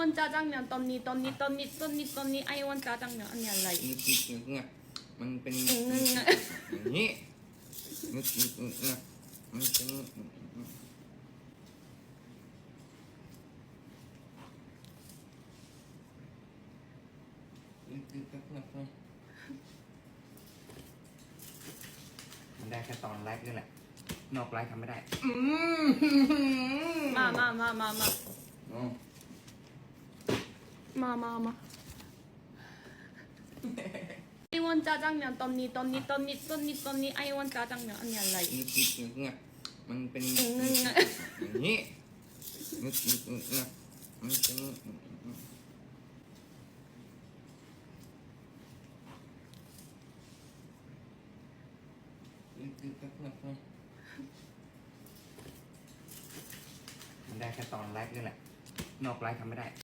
want จาจังเนี่ยตอนนี้ตอนนี้ตอนนี้ตอนนี้ตอนนี้ไอ้วันจ้าจังเนี่ยอันนี้อะไร นึกนึกนึกนึกมันเป็นอืม อย่านี้นึกนึกนึกนึกมันเป็นนึนึกนึกนึกมันได้แค่ตอนแรกนี่แหละ นอกไลฟ์ทำไม่ได้ อืมมามามามามา อ๋ มามามาไอวอนจ้าจังเมียนตอนนี้ตอนนี้ตอนนี้ตอนนี้ตอนนี้ไอวอนจ้าจังเมียนอันนี้อะไรนึกนึกนึกเนี่มันเป็นอย่างนี้นึกนึกนึกเนี่ยมันเป็นมันได้แค่ตอนแรกเนี่แหละ นอกไลฟ์ทำไม่ได้